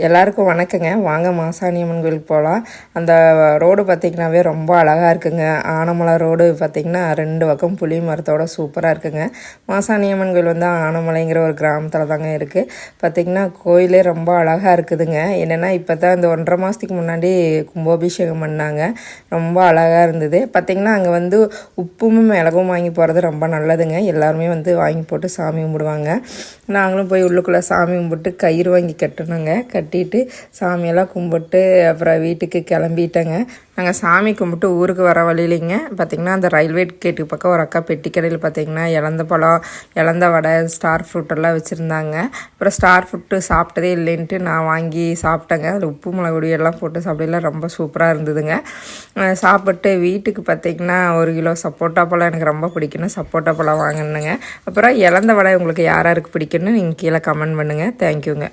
எல்லாருக்கும் வணக்கங்க. வாங்க மாசாணியம்மன் கோயிலுக்கு போகலாம். அந்த ரோடு பார்த்திங்கனாவே ரொம்ப அழகாக இருக்குங்க. ஆனமலை ரோடு பார்த்திங்கன்னா ரெண்டு பக்கம் புளி மரத்தோட சூப்பராக இருக்குங்க. மாசாணியம்மன் கோயில் வந்து ஆனமலைங்கிற ஒரு கிராமத்தில் தாங்க இருக்குது பார்த்திங்கன்னா கோயிலே ரொம்ப அழகாக இருக்குதுங்க. என்னென்னா இப்போ தான் இந்த ஒன்றரை மாதத்துக்கு முன்னாடி கும்பாபிஷேகம் பண்ணாங்க. ரொம்ப அழகாக இருந்தது. பார்த்திங்கன்னா அங்கே வந்து உப்பும் மிளகும் வாங்கி போகிறது ரொம்ப நல்லதுங்க. எல்லாருமே வந்து வாங்கி போட்டு சாமி கும்பிடுவாங்க. நாங்களும் போய் உள்ளுக்குள்ளே சாமி கும்பிட்டு கயிறு வாங்கி கட்டணுங்க. கட்டிட்டு சாமியெல்லாம் கும்பிட்டு அப்புறம் வீட்டுக்கு கிளம்பிட்டேங்க. நாங்கள் சாமி கும்பிட்டு ஊருக்கு வர வழியிலிங்க பார்த்திங்கன்னா அந்த ரயில்வே கேட்டுக்கு பக்கம் ஒரு அக்கா பெட்டி கடையில் பார்த்திங்கன்னா இழந்த பழம் இழந்த வடை ஸ்டார் ஃப்ரூட்டெல்லாம் வச்சுருந்தாங்க. அப்புறம் ஸ்டார் ஃப்ரூட்டு சாப்பிட்டதே இல்லைன்ட்டு நான் வாங்கி சாப்பிட்டேங்க. அதில் உப்பு மிளகுடி எல்லாம் போட்டு சாப்பிடல. ரொம்ப சூப்பராக இருந்ததுங்க. சாப்பிட்டு வீட்டுக்கு பார்த்திங்கன்னா ஒரு கிலோ சப்போட்டா பழம் எனக்கு ரொம்ப பிடிக்கணும் சப்போட்டா பழம் வாங்கினேங்க. அப்புறம் இழந்த வடை உங்களுக்கு யாராருக்கு பிடிக்குன்னு நீங்கள் கீழே கமெண்ட் பண்ணுங்கள் தேங்க்யூங்க